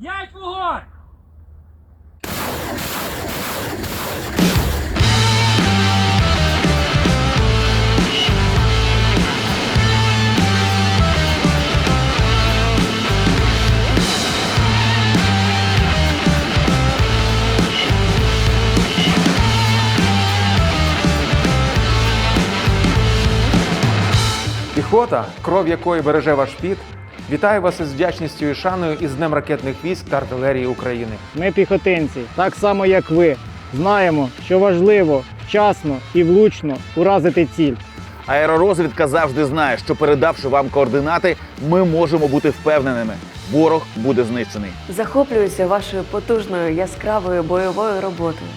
П'ять вогонь! Піхота, кров якої береже ваш піт, вітає вас із вдячністю і шаною із Днем ракетних військ та артилерії України. Ми піхотинці, так само як ви, знаємо, що важливо вчасно і влучно уразити ціль. Аеророзвідка завжди знає, що передавши вам координати, ми можемо бути впевненими. Ворог буде знищений. Захоплююся вашою потужною яскравою бойовою роботою.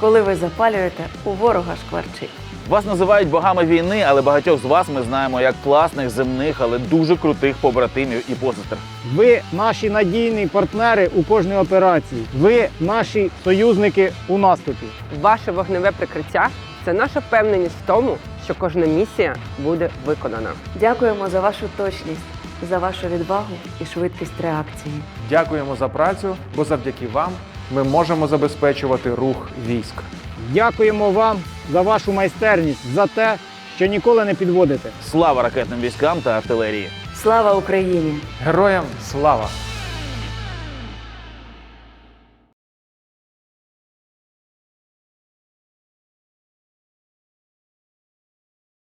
Коли ви запалюєте, у ворога шкварчить. Вас називають богами війни, але багатьох з вас ми знаємо як класних земних, але дуже крутих побратимів і посестер. Ви наші надійні партнери у кожній операції. Ви наші союзники у наступі. Ваше вогневе прикриття це наша впевненість в тому, що кожна місія буде виконана. Дякуємо за вашу точність, за вашу відвагу і швидкість реакції. Дякуємо за працю, бо завдяки вам ми можемо забезпечувати рух військ. Дякуємо вам за вашу майстерність, за те, що ніколи не підводите. Слава ракетним військам та артилерії! Слава Україні! Героям слава!